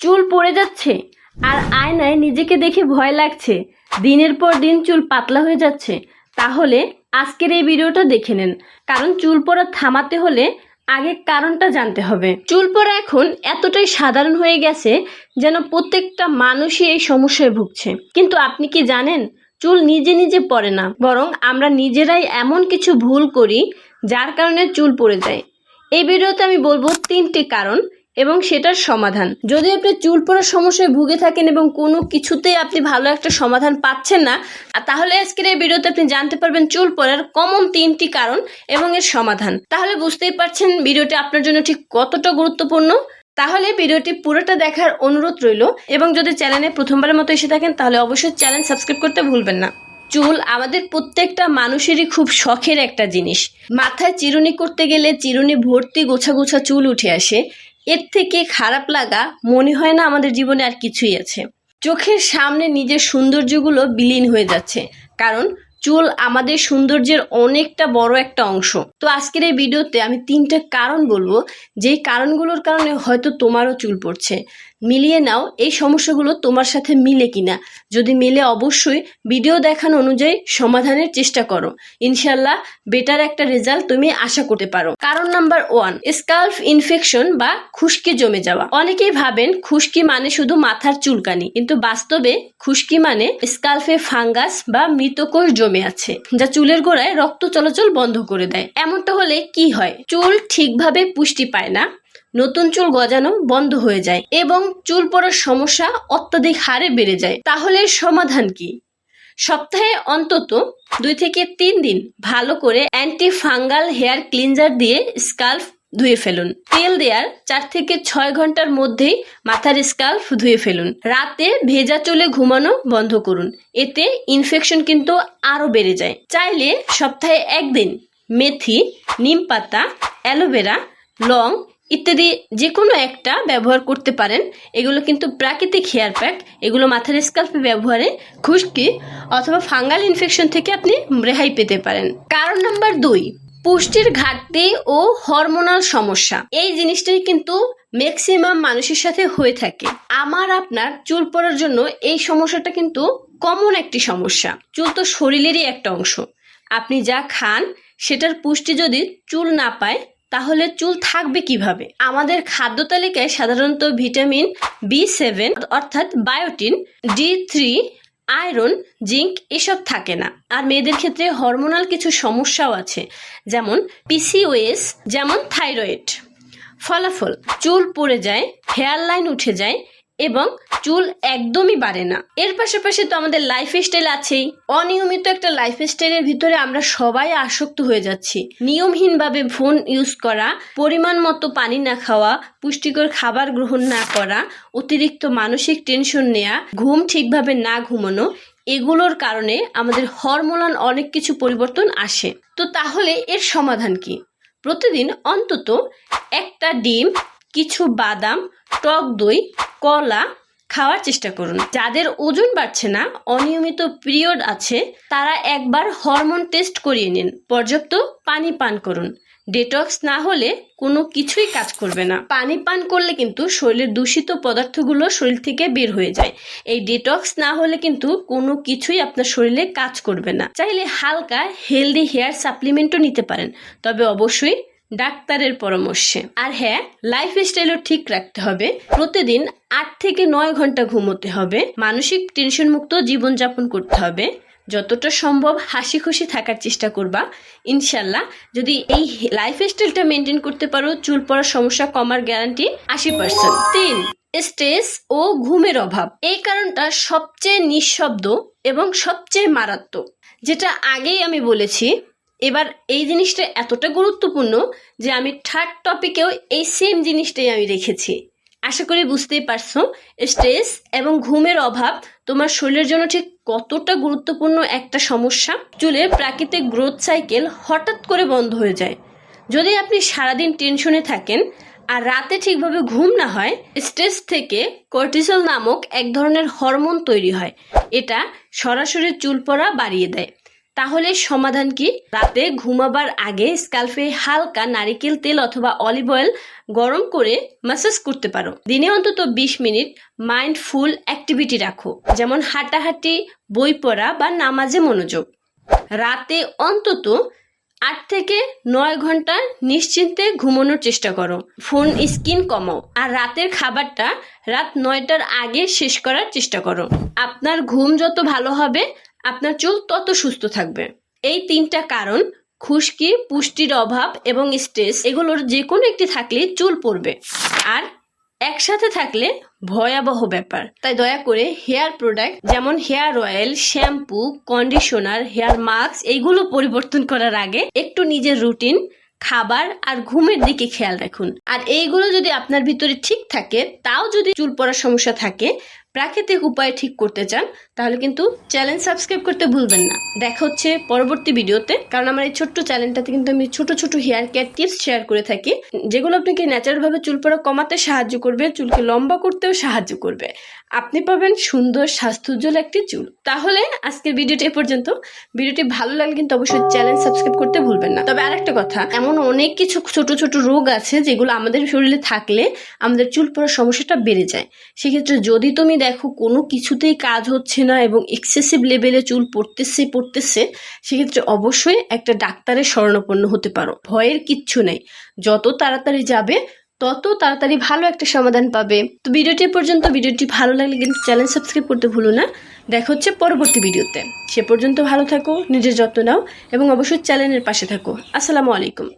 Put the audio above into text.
চুল পড়ে যাচ্ছে আর আয়নায় নিজেকে দেখে ভয় লাগছে। দিনের পর দিন চুল পাতলা হয়ে যাচ্ছে। তাহলে আজকের এই ভিডিওটা দেখে নেন। কারণ চুল পড়া থামাতে হলে আগে কারণটা জানতে হবে। চুল পড়া এখন এতটাই সাধারণ হয়ে গেছে যেন প্রত্যেকটা মানুষই এই সমস্যায় ভুগছে। কিন্তু আপনি কি জানেন? চুল নিজে নিজে পড়ে না। বরং আমরা নিজেরাই এমন কিছু ভুল করি যার কারণে চুল পড়ে যায়। এই ভিডিওতে আমি বলব তিনটি কারণ এবং সেটার সমাধান। যদি আপনি চুল পড়ার সমস্যায় ভুগে থাকেন এবং কোনো কিছুতেই আপনি ভালো একটা সমাধান পাচ্ছেন না তাহলে আজকের এই ভিডিওতে আপনি জানতে পারবেন চুল পড়ার কমন তিনটি কারণ এবং এর সমাধান। তাহলে বুঝতেই পারছেন ভিডিওটি আপনার জন্য ঠিক কতটা গুরুত্বপূর্ণ। তাহলে ভিডিওটি পুরোটা দেখার অনুরোধ রইল এবং যদি চ্যানেলে প্রথমবারের মতো এসে থাকেন, তাহলে অবশ্যই চ্যানেল সাবস্ক্রাইব করতে ভুলবেন না। চুল আমাদের প্রত্যেকটা মানুষেরই খুব শখের একটা জিনিস। মাথায় চিরুনি করতে গেলে চিরুনি ভর্তি গোছা গোছা চুল উঠে আসে। এর থেকে খারাপ লাগা মনে হয় না আমাদের জীবনে আর কিছুই আছে। চোখের সামনে নিজের সৌন্দর্যগুলো বিলীন হয়ে যাচ্ছে, কারণ চুল আমাদের সৌন্দর্যের অনেকটা বড় একটা অংশ। তো আজকের এই ভিডিওতে আমি তিনটা কারণ বলব, যেই কারণগুলোর কারণে হয়তো তোমারও চুল পড়ছে। মিলিয়ে নাও এই সমস্যাগুলো তোমার সাথে মিলে কিনা। যদি মিলে, অবশ্যই ভিডিও দেখানো অনুযায়ী সমাধানের চেষ্টা করো। ইনশাল্লাহ বেটার একটা রেজাল্ট তুমি আশা করতে পারো। কারণ নাম্বার ওয়ান স্কাল্ফ ইনফেকশন বা খুশকি জমে যাওয়া। অনেকেই ভাবেন খুশকি মানে শুধু মাথার চুলকানি, কিন্তু বাস্তবে খুশকি মানে স্কাল্ফে ফাঙ্গাস বা মৃতকোষ জমে আছে, যা চুলের গোড়ায় রক্ত চলাচল বন্ধ করে দেয়। এমনটা হলে কি হয়? চুল ঠিকভাবে পুষ্টি পায় না। নতুন চুল গজানো বন্ধ হয়ে যায় এবং চুল পড়ার সমস্যা অত্যাধিক হারে বেড়ে যায়। তাহলে সমাধান কি? সপ্তাহে অন্তত দুই থেকে তিন দিন ভালো করে অ্যান্টি ফাঙ্গাল হেয়ার ক্লিনজার দিয়ে স্কাল্ফ ধুয়ে ফেলুন। তেল দেওয়ার চার থেকে ছয় ঘণ্টার মধ্যেই মাথার স্কাল্ফ ধুয়ে ফেলুন। রাতে ভেজা চুলে ঘুমানো বন্ধ করুন। এতে ইনফেকশন কিন্তু আরও বেড়ে যায়। চাইলে সপ্তাহে একদিন মেথি, নিম পাতা, অ্যালোভেরা, লং ইত্যাদি যে কোনো একটা ব্যবহার করতে পারেন। এগুলো কিন্তু প্রাকৃতিক হেয়ার প্যাক। এগুলো মাথার স্কাল্পে ব্যবহারে খুশকি অথবা ফাঙ্গাল ইনফেকশন থেকে আপনি রেহাই পেতে পারেন। কারণ নাম্বার দুই, পুষ্টির ঘাটতি ও হরমোনাল সমস্যা। এই জিনিসটাই কিন্তু ম্যাক্সিমাম মানুষের সাথে হয়ে থাকে। আমার আপনার চুল পড়ার জন্য এই সমস্যাটা কিন্তু কমন একটি সমস্যা। চুল তো শরীরেরই একটা অংশ। আপনি যা খান, সেটার পুষ্টি যদি চুল না পায় তাহলে চুল থাকবে কীভাবে? আমাদের খাদ্য তালিকায় সাধারণত ভিটামিন বি সেভেন অর্থাৎ biotin, D three, iron, zinc এসব থাকে না। আর মেয়েদের ক্ষেত্রে হরমোনাল কিছু সমস্যাও আছে, যেমন পিসিওএস যেমন থাইরয়েড। ফলাফল, চুল পড়ে যায়, হেয়ার লাইন উঠে যায় এবং চুল একদমই বাড়ে না। এর পাশাপাশি তো আমাদের লাইফ স্টাইল আছেই। অনিয়মিত একটা লাইফ স্টাইলের ভিতরে আমরা সবাই আসক্ত হয়ে যাচ্ছি। নিয়মহীনভাবে ফোন ইউজ করা, পরিমাণ মতো পানি না খাওয়া, পুষ্টিকর খাবার গ্রহণ না করা, অতিরিক্ত মানসিক টেনশন নেয়া, ঘুম ঠিকভাবে না ঘুমানো, এগুলোর কারণে আমাদের হরমোনাল অনেক কিছু পরিবর্তন আসে। তো তাহলে এর সমাধান কি? প্রতিদিন অন্তত একটা ডিম কিছু বাদাম, টক দই, কলা খাওয়ার চেষ্টা করুন। যাদের ওজন বাড়ছে না, অনিয়মিত পিরিয়ড আছে, তারা একবার হরমোন টেস্ট করিয়ে নিন। পর্যাপ্ত পানি পান করুন। ডেটক্স না হলে কোনো কিছুই কাজ করবে না। পানি পান করলে কিন্তু শরীরের দূষিত পদার্থগুলো শরীর থেকে বের হয়ে যায়। এই ডেটক্স না হলে কিন্তু কোনো কিছুই আপনার শরীরে কাজ করবে না। চাইলে হালকা, হেলদি হেয়ার সাপ্লিমেন্টও নিতে পারেন। তবে অবশ্যই ডাক্তারের পরামর্শে। আর হ্যাঁ লাইফ স্টাইলও ঠিক রাখতে হবে। প্রতিদিন আট থেকে নয় ঘণ্টা ঘুমোতে হবে। মানসিক টেনশন মুক্ত জীবনযাপন করতে হবে। যতটা সম্ভব হাসি খুশি থাকার চেষ্টা করবা। ইনশাল্লাহ, যদি এই লাইফ স্টাইলটা মেনটেন করতে পারো, চুল পড়ার সমস্যা কমার গ্যারান্টি আশি পার্সেন্ট তিন স্ট্রেস ও ঘুমের অভাব। এই কারণটা সবচেয়ে নিঃশব্দ এবং সবচেয়ে মারাত্মক। যেটা আগেই আমি বলেছি এবার এই জিনিসটা এতটা গুরুত্বপূর্ণ যে আমি থার্ড টপিকেও এই সেম জিনিসটাই আমি রেখেছি। আশা করি বুঝতেই পারছ স্ট্রেস এবং ঘুমের অভাব তোমার শরীরের জন্য ঠিক কতটা গুরুত্বপূর্ণ একটা সমস্যা? চুলের প্রাকৃতিক গ্রোথ সাইকেল হঠাৎ করে বন্ধ হয়ে যায়। যদি আপনি সারাদিন টেনশনে থাকেন আর রাতে ঠিকভাবে ঘুম না হয় স্ট্রেস থেকে কর্টিসল নামক এক ধরনের হরমোন তৈরি হয়। এটা সরাসরি চুল পড়া বাড়িয়ে দেয়। তাহলে সমাধান কি? রাতে ঘুমাবার আগে স্কাল্পে হালকা নারিকেল তেল অথবা অলিভ অয়েল গরম করে ম্যাসাজ করতে পারো। দিনে অন্তত বিশ মিনিট মাইন্ডফুল অ্যাক্টিভিটি রাখো। যেমন হাঁটাহাঁটি, বই পড়া বা নামাজে মনোযোগ। রাতে অন্তত আট থেকে নয় ঘণ্টা নিশ্চিন্তে ঘুমানোর চেষ্টা করো। ফোন স্ক্রিন কমাও। আর রাতের খাবারটা রাত নয়টার আগে শেষ করার চেষ্টা করো। আপনার ঘুম যত ভালো হবে আপনার চুল তত সুস্থ থাকবে। এই তিনটা কারণ, খুশকি, পুষ্টির অভাব এবং স্ট্রেস এগুলোর যে কোনো একটি থাকলে চুল পড়বে আর একসাথে থাকলে ভয়াবহ ব্যাপার। তাই দয়া করে হেয়ার প্রোডাক্ট যেমন hair oil, shampoo, conditioner, hair mask এইগুলো পরিবর্তন করার আগে একটু নিজের রুটিন, খাবার আর ঘুমের দিকে খেয়াল রাখুন। আর এইগুলো যদি আপনার ভিতরে ঠিক থাকে, তাও যদি চুল পড়ার সমস্যা থাকে প্রাকৃতিক উপায়ে ঠিক করতে চান, তাহলে কিন্তু চ্যানেল সাবস্ক্রাইব করতে ভুলবেন না। দেখা হচ্ছে পরবর্তী ভিডিওতে, কারণ আমার এই ছোট্ট চ্যানেলটাতে কিন্তু আমি ছোট ছোট হেয়ার কেয়ার টিপস শেয়ার করে থাকি, যেগুলো আপনাকে ন্যাচারাল ভাবে চুল পড়া কমাতে সাহায্য করবে, চুলকে লম্বা করতেও সাহায্য করবে। আপনি পাবেন সুন্দর, স্বাস্থ্যোজ্জ্বল একটি চুল। তাহলে আজকের ভিডিওটি এ পর্যন্ত। ভিডিওটি ভালো লাগলে কিন্তু অবশ্যই চ্যানেল সাবস্ক্রাইব করতে ভুলবেন না। তবে আরেকটা কথা, এমন অনেক কিছু ছোট ছোট রোগ আছে যেগুলো আমাদের শরীরে থাকলে আমাদের চুল পড়ার সমস্যাটা বেড়ে যায়। সেক্ষেত্রে যদি তুমি দেখো, কোনো কিছুতেই কাজ হচ্ছে না এবং এক্সেসিভ লেভেলে চুল পড়তেছে পড়তেছে, সেক্ষেত্রে অবশ্যই একটা ডাক্তারের শরণাপন্ন হতে পারো। ভয়ের কিচ্ছু নেই। যত তাড়াতাড়ি যাবে, তত তাড়াতাড়ি ভালো একটা সমাধান পাবে। তো ভিডিওটি পর্যন্ত। ভিডিওটি ভালো লাগলে কিন্তু চ্যানেল সাবস্ক্রাইব করতে ভুলো না। দেখা হচ্ছে পরবর্তী ভিডিওতে। সে পর্যন্ত ভালো থাকো, নিজের যত্ন নাও এবং অবশ্যই চ্যানেলের পাশে থাকো। আসসালামু আলাইকুম।